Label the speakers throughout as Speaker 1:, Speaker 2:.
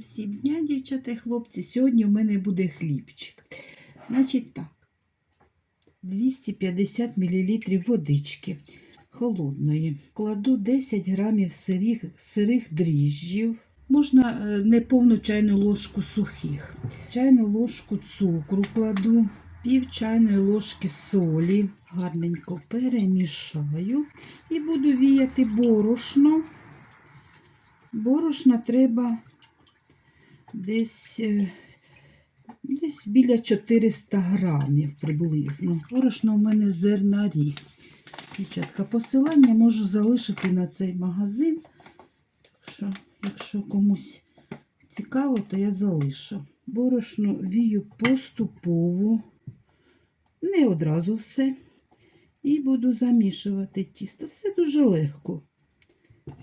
Speaker 1: всім дня, дівчата і хлопці. Сьогодні у мене буде хлібчик. Значить так, 250 мл водички холодної. Кладу 10 грамів сирих, сирих дріжджів. Можна е, неповну чайну ложку сухих. Чайну ложку цукру кладу, пів чайної ложки солі. Гарненько перемішаю і буду віяти борошно. Борошна треба десь, е, десь біля 400 грамів приблизно. Борошно у мене зернарі. Дівчатка, посилання можу залишити на цей магазин. Так що, якщо комусь цікаво, то я залишу. Борошно вію поступово, не одразу все. І буду замішувати тісто. Все дуже легко.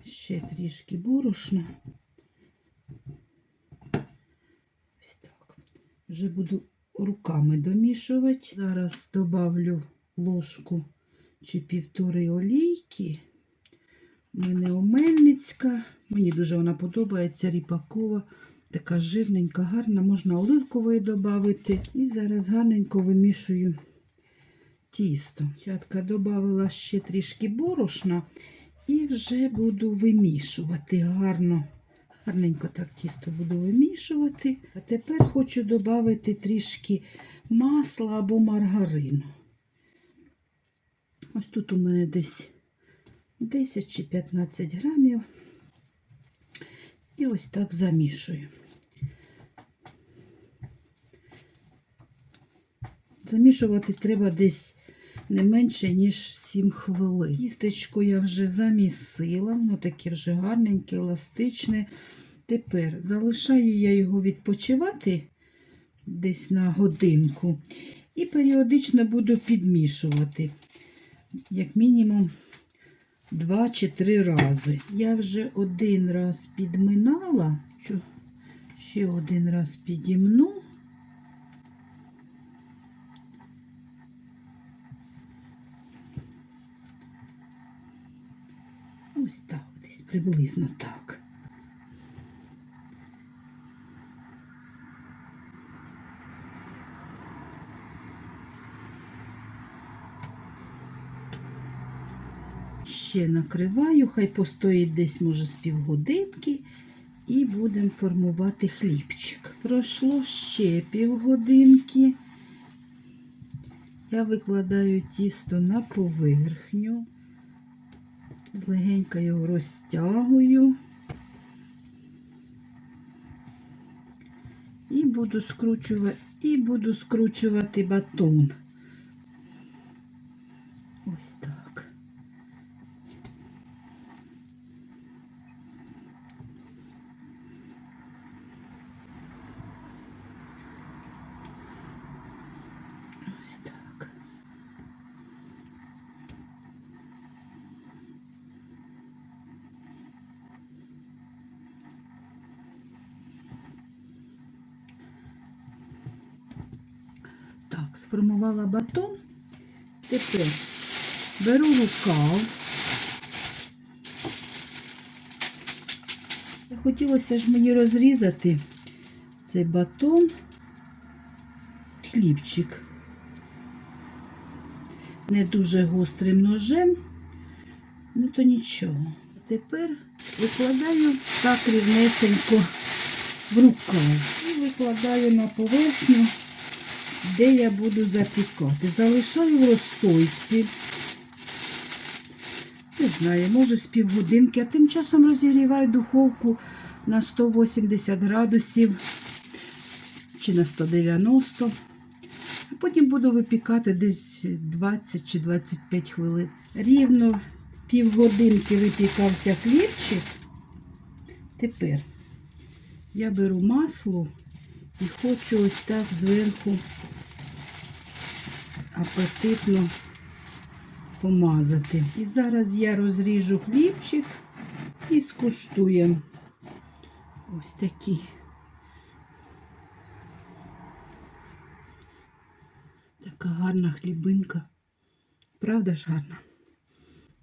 Speaker 1: Ще трішки борошна. Ось так. Вже буду руками домішувати. Зараз добавлю ложку чи півтори олійки. У мене омельницька. Мені дуже вона подобається, ріпакова. Така жирненька, гарна, можна оливкової додати. І зараз гарненько вимішую тісто. Чатка додала ще трішки борошна і вже буду вимішувати гарно. Гарненько так тісто буду вимішувати. А тепер хочу додати трішки масла або маргарину. Ось тут у мене десь 10 чи 15 грамів. І ось так замішую. Замішувати треба десь не менше, ніж 7 хвилин. Тістечко я вже замісила, воно таке вже гарненьке, еластичне. Тепер залишаю я його відпочивати десь на годинку. І періодично буду підмішувати, як мінімум 2 чи 3 рази. Я вже один раз підминала, ще один раз підімну. Ось так, десь приблизно так. Ще накриваю, хай постоїть десь, може, з півгодинки, і будемо формувати хлібчик. Пройшло ще півгодинки. Я викладаю тісто на поверхню злегенько його розтягую і буду скручувати, і буду скручувати батон. Ось так. Ось так. Сформувала батон. Тепер беру рукав. Хотілося ж мені розрізати цей батон, хлібчик. Не дуже гострим ножем, ну то нічого. Тепер викладаю так рівнесенько в рукав і викладаю на поверхню де я буду запікати. Залишаю в розстойці. Не знаю, може з півгодинки, а тим часом розігріваю духовку на 180 градусів чи на 190. А потім буду випікати десь 20 чи 25 хвилин. Рівно півгодинки випікався хлібчик. Тепер я беру масло і хочу ось так зверху апетитно помазати. І зараз я розріжу хлібчик і скуштуємо ось такий. Така гарна хлібинка. Правда ж гарна?